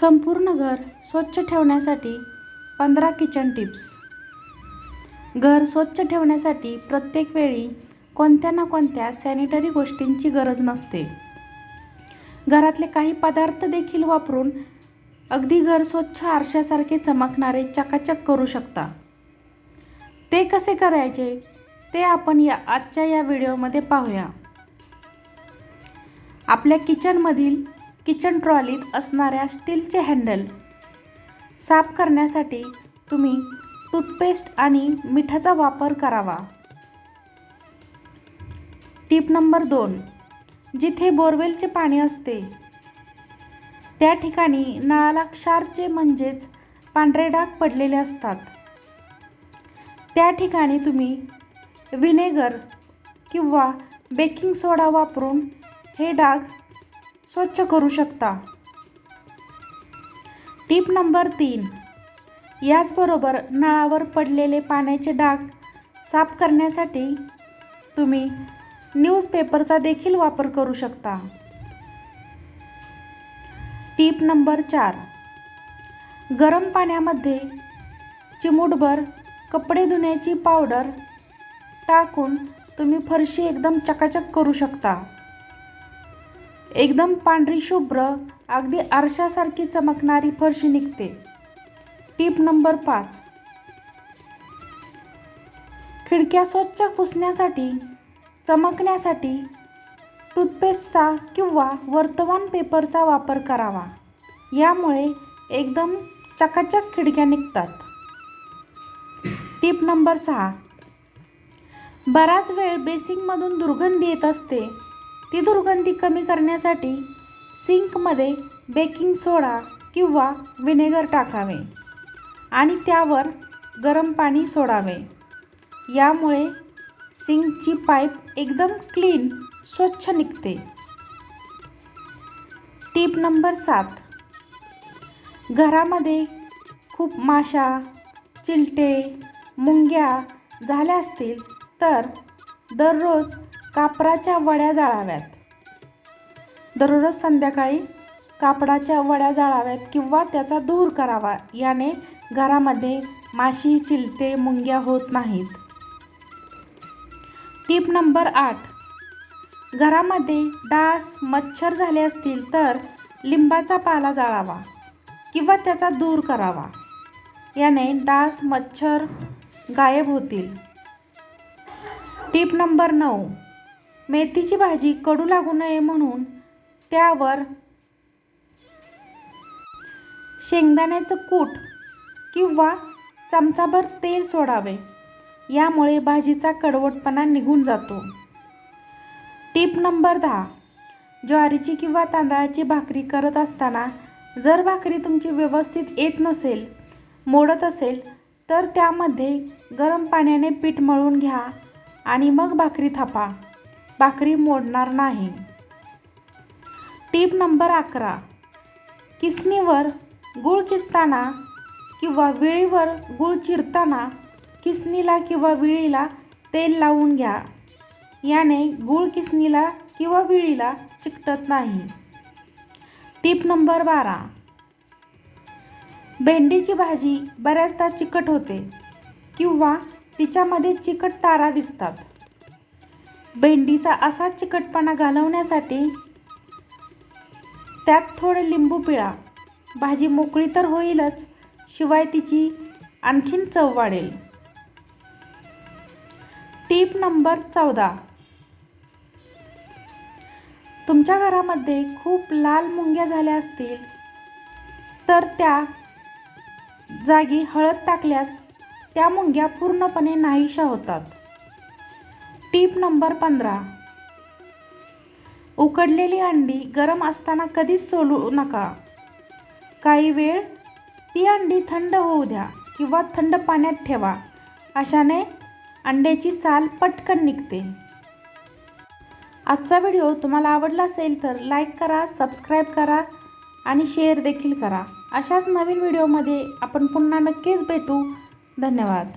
संपूर्ण घर स्वच्छ ठेवण्यासाठी पंधरा किचन टिप्स घर स्वच्छ ठेवण्यासाठी प्रत्येक वेळी कोणत्या ना कोणत्या सॅनिटरी गोष्टींची गरज नसते. घरातले काही पदार्थ देखील वापरून अगदी घर स्वच्छ आरशासारखे चमकणारे चकाचक करू शकता. ते कसे करायचे? ते आपण या आजच्या या व्हिडिओमध्ये पाहूया. आपल्या किचनमधील किचन ट्रॉलीत असणाऱ्या स्टीलचे हँडल. साफ करण्यासाठी तुम्ही टूथपेस्ट आणि मिठाचा वापर करावा. टीप नंबर दोन. जिथे बोरवेलचे पाणी असते त्या ठिकाणी नळाला क्षारचे म्हणजेच पांढरे डाग पडलेले असतात. त्या ठिकाणी तुम्ही व्हिनेगर किंवा बेकिंग सोडा वापरून हे डाग स्वच्छ करू शकता. टीप नंबर तीन. याचबरोबर नळावर पडलेले पाण्याचे डाग साफ करण्यासाठी तुम्ही न्यूजपेपरचा देखील वापर करू शकता. टीप नंबर चार. गरम पाण्यामध्ये चिमूटभर कपडे धुण्याची पावडर टाकून तुम्ही फरशी एकदम चकाचक करू शकता. एकदम पांढरी शुभ्र अगदी आरशासारखी चमकणारी फरशी निघते. टीप नंबर पाच. खिडक्या स्वच्छ पुसण्यासाठी चमकण्यासाठी टूथपेस्टचा किंवा वर्तमान पेपरचा वापर करावा. यामुळे एकदम चकाचक खिडक्या निघतात. टीप नंबर सहा. बराच वेळ बेसिंगमधून दुर्गंधी येत असते. ती दुर्गंधी कमी करण्यासाठी सिंकमध्ये बेकिंग सोडा किंवा विनेगर टाकावे आणि त्यावर गरम पाणी सोडावे. यामुळे सिंकची पाईप एकदम क्लीन स्वच्छ निघते. टीप नंबर सात. घरामध्ये खूप माशा चिलटे मुंग्या झाल्या असतील तर दररोज कापराच्या वड्या जाळाव्यात. दररोज संध्याकाळी कापडाच्या वड्या जाळाव्यात किंवा त्याचा धूर करावा याने घरामध्ये माशी चिलटे मुंग्या होत नाहीत. टीप नंबर आठ. घरामध्ये डास मच्छर झाले असतील तर लिंबाचा पाला जाळावा किंवा त्याचा दूर करावा याने डास मच्छर गायब होतील. टीप नंबर नऊ. मेथीची भाजी कडू लागू नये म्हणून त्यावर शेंगदाण्याचं कूट किंवा चमचाभर तेल सोडावे. यामुळे भाजीचा कडवटपणा निघून जातो. टीप नंबर दहा. ज्वारीची किंवा तांदळाची भाकरी करत असताना जर भाकरी तुमची व्यवस्थित येत नसेल मोडत असेल तर त्यामध्ये गरम पाण्याने पीठ मळून घ्या आणि मग भाकरी थापा. भाकरी मोडणार नाही. टीप नंबर अकरा. किसनीवर गूळ किसताना किंवा विळीवर गूळ चिरताना किसनीला किंवा विळीला तेल लावून घ्या. याने गूळ किसनीला किंवा विळीला चिकटत नाही. टीप नंबर बारा. भेंडीची भाजी बऱ्याचदा चिकट होते किंवा तिच्यामध्ये चिकट तारा दिसतात. भेंडीचा असा चिकटपणा घालवण्यासाठी त्यात थोडे लिंबू पिळा. भाजी मोकळी तर होईलच शिवाय तिची आणखीन चव वाढेल. टीप नंबर चौदा. तुमच्या घरामध्ये खूप लाल मुंग्या झाल्या असतील तर त्या जागी हळद टाकल्यास त्या मुंग्या पूर्णपणे नाहीशा होतात. टीप नंबर पंधरा. उकडलेली अंडी गरम असताना कधीच सोलू नका. काही वेळ ती अंडी थंड होऊ द्या किंवा थंड पाण्यात ठेवा. अशाने अंड्याची साल पटकन निघते. आजचा व्हिडिओ तुम्हाला आवडला असेल तर लाईक करा सबस्क्राईब करा आणि शेअर देखील करा. अशाच नवीन व्हिडिओमध्ये आपण पुन्हा नक्कीच भेटू. धन्यवाद.